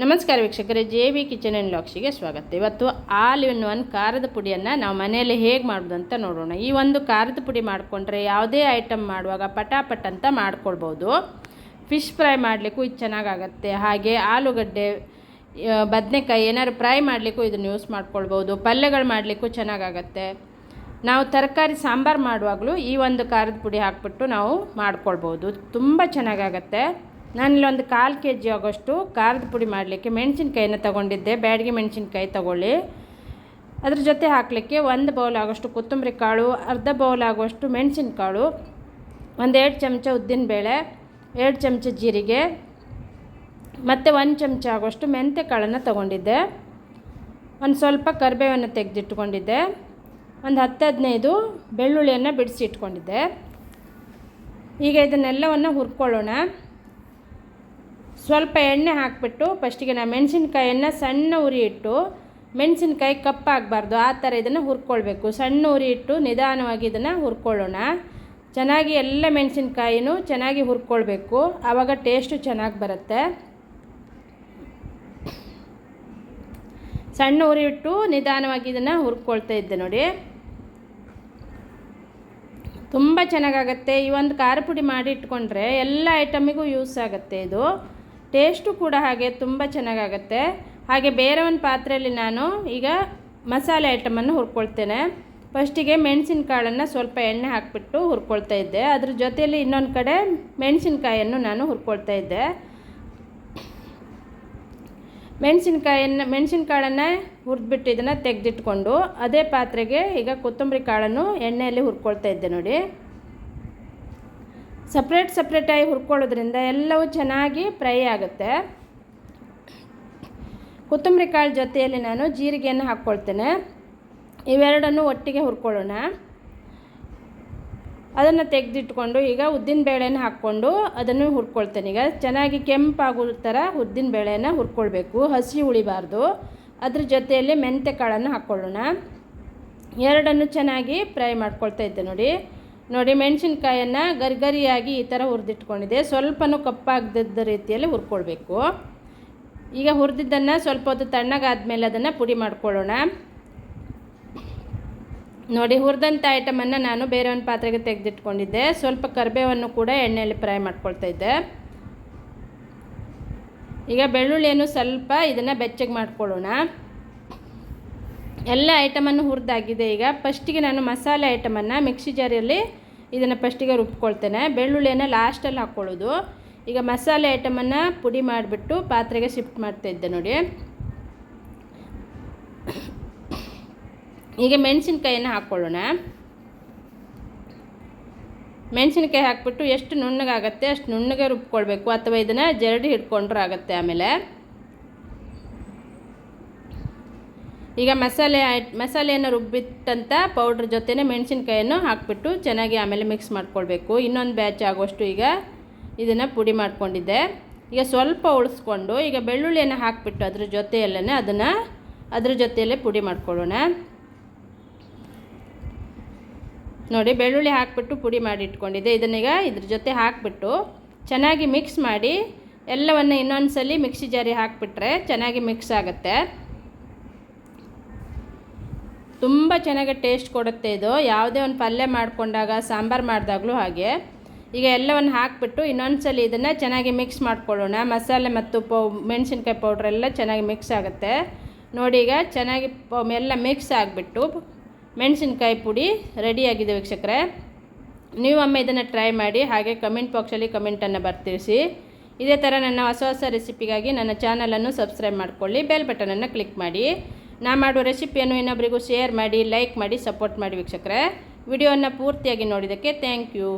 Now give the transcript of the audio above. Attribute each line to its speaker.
Speaker 1: ನಮಸ್ಕಾರ ವೀಕ್ಷಕರೇ, J V kitchen and ಲಾಕ್ಸಿಗೆ ಸ್ವಾಗತ. ಇವತ್ತು ಆಲ್ ಇನ್ ಒನ್ ಖಾರದ ಪುಡಿಯನ್ನು ನಾವು ಮನೆಯಲ್ಲಿ ಹೇಗೆ ಮಾಡೋದು ಅಂತ ನೋಡೋಣ. ಈ ಒಂದು ಖಾರದ ಪುಡಿ ಮಾಡಿಕೊಂಡ್ರೆ ಯಾವುದೇ ಐಟಮ್ ಮಾಡುವಾಗ ಪಟಾಪಟ್ ಅಂತ ಮಾಡ್ಕೊಳ್ಬೋದು. ಫಿಶ್ ಫ್ರೈ ಮಾಡಲಿಕ್ಕೂ ಇದು ಚೆನ್ನಾಗಾಗತ್ತೆ. ಹಾಗೆ ಆಲೂಗಡ್ಡೆ ಬದನೆಕಾಯಿ ಏನಾದ್ರು ಫ್ರೈ ಮಾಡಲಿಕ್ಕೂ ಇದನ್ನು ಯೂಸ್ ಮಾಡ್ಕೊಳ್ಬೋದು. ಪಲ್ಯಗಳು ಮಾಡಲಿಕ್ಕೂ ಚೆನ್ನಾಗಾಗತ್ತೆ. ನಾವು ತರಕಾರಿ ಸಾಂಬಾರು ಮಾಡುವಾಗಲೂ ಈ ಒಂದು ಖಾರದ ಪುಡಿ ಹಾಕ್ಬಿಟ್ಟು ನಾವು ಮಾಡ್ಕೊಳ್ಬೋದು. ತುಂಬ ಚೆನ್ನಾಗಾಗತ್ತೆ. ನಾನಿಲ್ಲಿ ಒಂದು ಕಾಲು ಕೆ ಜಿ ಆಗೋಷ್ಟು ಖಾರದ ಪುಡಿ ಮಾಡಲಿಕ್ಕೆ ಮೆಣಸಿನ್ಕಾಯಿನ ತೊಗೊಂಡಿದ್ದೆ. ಬ್ಯಾಡಗಿ ಮೆಣಸಿನ್ಕಾಯಿ ತೊಗೊಳ್ಳಿ. ಅದ್ರ ಜೊತೆ ಹಾಕಲಿಕ್ಕೆ ಒಂದು ಬೌಲ್ ಆಗೋಷ್ಟು ಕೊತ್ತಂಬರಿ ಕಾಳು, ಅರ್ಧ ಬೌಲ್ ಆಗುವಷ್ಟು ಮೆಣಸಿನಕಾಳು ಒಂದು ಎರಡು ಚಮಚ ಉದ್ದಿನಬೇಳೆ, ಎರಡು ಚಮಚ ಜೀರಿಗೆ, ಮತ್ತು ಒಂದು ಚಮಚ ಆಗೋಷ್ಟು ಮೆಂತ್ಯ ಕಾಳನ್ನು ತೊಗೊಂಡಿದ್ದೆ. ಒಂದು ಸ್ವಲ್ಪ ಕರಿಬೇವನ್ನು ತೆಗೆದಿಟ್ಕೊಂಡಿದ್ದೆ. ಒಂದು ಹತ್ತು ಹದಿನೈದು ಬೆಳ್ಳುಳ್ಳಿಯನ್ನು ಬಿಡಿಸಿ ಇಟ್ಕೊಂಡಿದ್ದೆ. ಈಗ ಇದನ್ನೆಲ್ಲವನ್ನು ಹುರ್ಕೊಳ್ಳೋಣ. ಸ್ವಲ್ಪ ಎಣ್ಣೆ ಹಾಕಿಬಿಟ್ಟು ಫಸ್ಟಿಗೆ ನಾವು ಮೆಣಸಿನ್ಕಾಯನ್ನು ಸಣ್ಣ ಉರಿ ಇಟ್ಟು ಮೆಣಸಿನ್ಕಾಯಿ ಕಪ್ಪಾಗಬಾರ್ದು ಆ ಥರ ಇದನ್ನು ಹುರ್ಕೊಳ್ಬೇಕು. ಸಣ್ಣ ಉರಿ ಇಟ್ಟು ನಿಧಾನವಾಗಿ ಇದನ್ನು ಹುರ್ಕೊಳ್ಳೋಣ. ಚೆನ್ನಾಗಿ ಎಲ್ಲ ಮೆಣಸಿನ್ಕಾಯಿನೂ ಚೆನ್ನಾಗಿ ಹುರ್ಕೊಳ್ಬೇಕು. ಆವಾಗ ಟೇಸ್ಟು ಚೆನ್ನಾಗಿ ಬರುತ್ತೆ. ಸಣ್ಣ ಉರಿ ಇಟ್ಟು ನಿಧಾನವಾಗಿ ಇದನ್ನು ಹುರ್ಕೊಳ್ತಾ ಇದ್ದೆ ನೋಡಿ. ತುಂಬ ಚೆನ್ನಾಗಾಗತ್ತೆ. ಈ ಒಂದು ಖಾರ ಪುಡಿ ಮಾಡಿ ಇಟ್ಕೊಂಡ್ರೆ ಎಲ್ಲ ಐಟಮಿಗೂ ಯೂಸ್ ಆಗುತ್ತೆ ಇದು. ಟೇಸ್ಟು ಕೂಡ ಹಾಗೆ ತುಂಬ ಚೆನ್ನಾಗಾಗತ್ತೆ. ಹಾಗೆ ಬೇರೆ ಒಂದು ಪಾತ್ರೆಯಲ್ಲಿ ನಾನು ಈಗ ಮಸಾಲೆ ಐಟಮನ್ನು ಹುರ್ಕೊಳ್ತೇನೆ. ಫಸ್ಟಿಗೆ ಮೆಣಸಿನಕಾಳನ್ನು ಸ್ವಲ್ಪ ಎಣ್ಣೆ ಹಾಕಿಬಿಟ್ಟು ಹುರ್ಕೊಳ್ತಾ ಇದ್ದೆ. ಅದ್ರ ಜೊತೆಯಲ್ಲಿ ಇನ್ನೊಂದು ಕಡೆ ಮೆಣಸಿನ್ಕಾಯನ್ನು ನಾನು ಹುರ್ಕೊಳ್ತಾ ಇದ್ದೆ. ಮೆಣಸಿನ್ಕಾಯನ್ನು, ಮೆಣಸಿನ್ಕಾಳನ್ನು ಹುರಿದ್ಬಿಟ್ಟು ಇದನ್ನು ತೆಗೆದಿಟ್ಕೊಂಡು ಅದೇ ಪಾತ್ರೆಗೆ ಈಗ ಕೊತ್ತಂಬರಿ ಕಾಳನ್ನು ಎಣ್ಣೆಯಲ್ಲಿ ಹುರ್ಕೊಳ್ತಾ ಇದ್ದೆ ನೋಡಿ. ಸಪ್ರೇಟ್ ಸಪ್ರೇಟಾಗಿ ಹುರ್ಕೊಳ್ಳೋದ್ರಿಂದ ಎಲ್ಲವೂ ಚೆನ್ನಾಗಿ ಫ್ರೈ ಆಗುತ್ತೆ. ಕೊತ್ತಂಬರಿ ಕಾಳು ಜೊತೆಯಲ್ಲಿ ನಾನು ಜೀರಿಗೆಯನ್ನು ಹಾಕ್ಕೊಳ್ತೇನೆ. ಇವೆರಡನ್ನು ಒಟ್ಟಿಗೆ ಹುರ್ಕೊಳ್ಳೋಣ. ಅದನ್ನು ತೆಗೆದಿಟ್ಕೊಂಡು ಈಗ ಉದ್ದಿನ ಬೇಳೆನ ಹಾಕ್ಕೊಂಡು ಅದನ್ನು ಹುರ್ಕೊಳ್ತೇನೆ. ಈಗ ಚೆನ್ನಾಗಿ ಕೆಂಪಾಗೋ ಥರ ಉದ್ದಿನ ಬೇಳೆನ ಹುರ್ಕೊಳ್ಬೇಕು. ಹಸಿ ಉಳಿಬಾರ್ದು ಅದ್ರ ಜೊತೆಯಲ್ಲಿ ಮೆಂತ್ಯ ಕಾಳನ್ನು ಹಾಕ್ಕೊಳ್ಳೋಣ. ಎರಡನ್ನು ಚೆನ್ನಾಗಿ ಫ್ರೈ ಮಾಡ್ಕೊಳ್ತಾ ಇದ್ದೆ ನೋಡಿ. ನೋಡಿ, ಮೆಣಸಿನ್ಕಾಯನ್ನು ಗರ್ಗರಿಯಾಗಿ ಈ ಥರ ಹುರಿದಿಟ್ಕೊಂಡಿದೆ. ಸ್ವಲ್ಪನೂ ಕಪ್ಪಾಗದಿದ್ದ ರೀತಿಯಲ್ಲಿ ಹುರ್ಕೊಳ್ಬೇಕು. ಈಗ ಹುರಿದಿದ್ದನ್ನು ಸ್ವಲ್ಪ ಹೊತ್ತು ತಣ್ಣಗಾದ್ಮೇಲೆ ಅದನ್ನು ಪುಡಿ ಮಾಡ್ಕೊಳ್ಳೋಣ. ನೋಡಿ, ಹುರಿದಂಥ ಐಟಮನ್ನು ನಾನು ಬೇರೆ ಒಂದು ಪಾತ್ರೆಗೆ ತೆಗೆದಿಟ್ಕೊಂಡಿದ್ದೆ. ಸ್ವಲ್ಪ ಕರಿಬೇವನ್ನು ಕೂಡ ಎಣ್ಣೆಯಲ್ಲಿ ಫ್ರೈ ಮಾಡ್ಕೊಳ್ತಾ ಇದ್ದೆ. ಈಗ ಬೆಳ್ಳುಳ್ಳಿಯನ್ನು ಸ್ವಲ್ಪ ಇದನ್ನು ಬೆಚ್ಚಗೆ ಮಾಡ್ಕೊಳ್ಳೋಣ. ಎಲ್ಲ ಐಟಮನ್ನು ಹುರಿದಾಗಿದೆ ಈಗ. ಫಸ್ಟಿಗೆ ನಾನು ಮಸಾಲೆ ಐಟಮನ್ನು ಮಿಕ್ಸಿ ಜಾರಿಯಲ್ಲಿ ಇದನ್ನು ಫಸ್ಟಿಗೆ ರುಬ್ಕೊಳ್ತೇನೆ. ಬೆಳ್ಳುಳ್ಳಿಯನ್ನು ಲಾಸ್ಟಲ್ಲಿ ಹಾಕ್ಕೊಳ್ಳೋದು ಈಗ ಮಸಾಲೆ ಐಟಮನ್ನು ಪುಡಿ ಮಾಡಿಬಿಟ್ಟು ಪಾತ್ರೆಗೆ ಶಿಫ್ಟ್ ಮಾಡ್ತಾ ಇದ್ದೆ ನೋಡಿ. ಈಗ ಮೆಣಸಿನ್ಕಾಯನ್ನು ಹಾಕ್ಕೊಳ್ಳೋಣ ಮೆಣಸಿನ್ಕಾಯಿ ಹಾಕ್ಬಿಟ್ಟು ಎಷ್ಟು ನುಣ್ಣಗಾಗತ್ತೆ ಅಷ್ಟು ನುಣ್ಣಗೆ ರುಬ್ಕೊಳ್ಬೇಕು. ಅಥವಾ ಇದನ್ನು ಜರಡಿ ಹಿಡ್ಕೊಂಡ್ರೆ ಆಗುತ್ತೆ ಆಮೇಲೆ. ಈಗ ಮಸಾಲೆ ಮಸಾಲೆಯನ್ನು ರುಬ್ಬಿಟ್ಟಂಥ ಪೌಡ್ರ್ ಜೊತೆನೇ ಮೆಣಸಿನ್ಕಾಯನ್ನು ಹಾಕಿಬಿಟ್ಟು ಚೆನ್ನಾಗಿ ಆಮೇಲೆ ಮಿಕ್ಸ್ ಮಾಡ್ಕೊಳ್ಬೇಕು. ಇನ್ನೊಂದು ಬ್ಯಾಚ್ ಆಗೋಷ್ಟು ಈಗ ಇದನ್ನು ಪುಡಿ ಮಾಡ್ಕೊಂಡಿದ್ದೆ. ಈಗ ಸ್ವಲ್ಪ ಉಳಿಸ್ಕೊಂಡು ಈಗ ಬೆಳ್ಳುಳ್ಳಿಯನ್ನು ಹಾಕಿಬಿಟ್ಟು ಅದ್ರ ಜೊತೆಯಲ್ಲೇ ಅದನ್ನು ಅದ್ರ ಜೊತೆಯಲ್ಲೇ ಪುಡಿ ಮಾಡ್ಕೊಳ್ಳೋಣ. ನೋಡಿ, ಬೆಳ್ಳುಳ್ಳಿ ಹಾಕಿಬಿಟ್ಟು ಪುಡಿ ಮಾಡಿ ಇಟ್ಕೊಂಡಿದ್ದೆ ಇದನ್ನೀಗ ಇದ್ರ ಜೊತೆ ಹಾಕಿಬಿಟ್ಟು ಚೆನ್ನಾಗಿ ಮಿಕ್ಸ್ ಮಾಡಿ ಎಲ್ಲವನ್ನು ಇನ್ನೊಂದು ಸಲ ಮಿಕ್ಸಿ ಜಾರಿ ಹಾಕಿಬಿಟ್ರೆ ಚೆನ್ನಾಗಿ ಮಿಕ್ಸ್ ಆಗುತ್ತೆ. ತುಂಬ ಚೆನ್ನಾಗಿ ಟೇಸ್ಟ್ ಕೊಡುತ್ತೆ ಇದು. ಯಾವುದೇ ಒಂದು ಪಲ್ಯ ಮಾಡಿಕೊಂಡಾಗ, ಸಾಂಬಾರು ಮಾಡಿದಾಗಲೂ ಹಾಗೆ. ಈಗ ಎಲ್ಲವನ್ನು ಹಾಕಿಬಿಟ್ಟು ಇನ್ನೊಂದು ಸಲ ಇದನ್ನು ಚೆನ್ನಾಗಿ ಮಿಕ್ಸ್ ಮಾಡ್ಕೊಳ್ಳೋಣ. ಮಸಾಲೆ ಮತ್ತು ಪೌ, ಮೆಣಸಿನ್ಕಾಯಿ ಪೌಡ್ರ್ ಎಲ್ಲ ಚೆನ್ನಾಗಿ ಮಿಕ್ಸ್ ಆಗುತ್ತೆ. ನೋಡಿ ಈಗ ಚೆನ್ನಾಗಿ ಎಲ್ಲ ಮಿಕ್ಸ್ ಆಗಿಬಿಟ್ಟು ಮೆಣಸಿನ್ಕಾಯಿ ಪುಡಿ ರೆಡಿಯಾಗಿದೆ ವೀಕ್ಷಕರೆ. ನೀವು ಒಮ್ಮೆ ಇದನ್ನು ಟ್ರೈ ಮಾಡಿ, ಹಾಗೆ ಕಮೆಂಟ್ ಬಾಕ್ಸಲ್ಲಿ ಕಮೆಂಟನ್ನು ಬರ್ತಿರಿಸಿ. ಇದೇ ಥರ ನನ್ನ ಹೊಸ ಹೊಸ ರೆಸಿಪಿಗಾಗಿ ನನ್ನ ಚಾನಲನ್ನು ಸಬ್ಸ್ಕ್ರೈಬ್ ಮಾಡ್ಕೊಳ್ಳಿ ಬೆಲ್ ಬಟನನ್ನು ಕ್ಲಿಕ್ ಮಾಡಿ. ನಾ ಮಾಡೋ ರೆಸಿಪಿಯನ್ನು ಇನ್ನೊಬ್ಬರಿಗೂ ಶೇರ್ ಮಾಡಿ ಲೈಕ್ ಮಾಡಿ ಸಪೋರ್ಟ್ ಮಾಡಿ ವೀಕ್ಷಕರೇ. ವಿಡಿಯೋನ ಪೂರ್ತಿಯಾಗಿ ನೋಡಿದ್ದಕ್ಕೆ ಥ್ಯಾಂಕ್ ಯು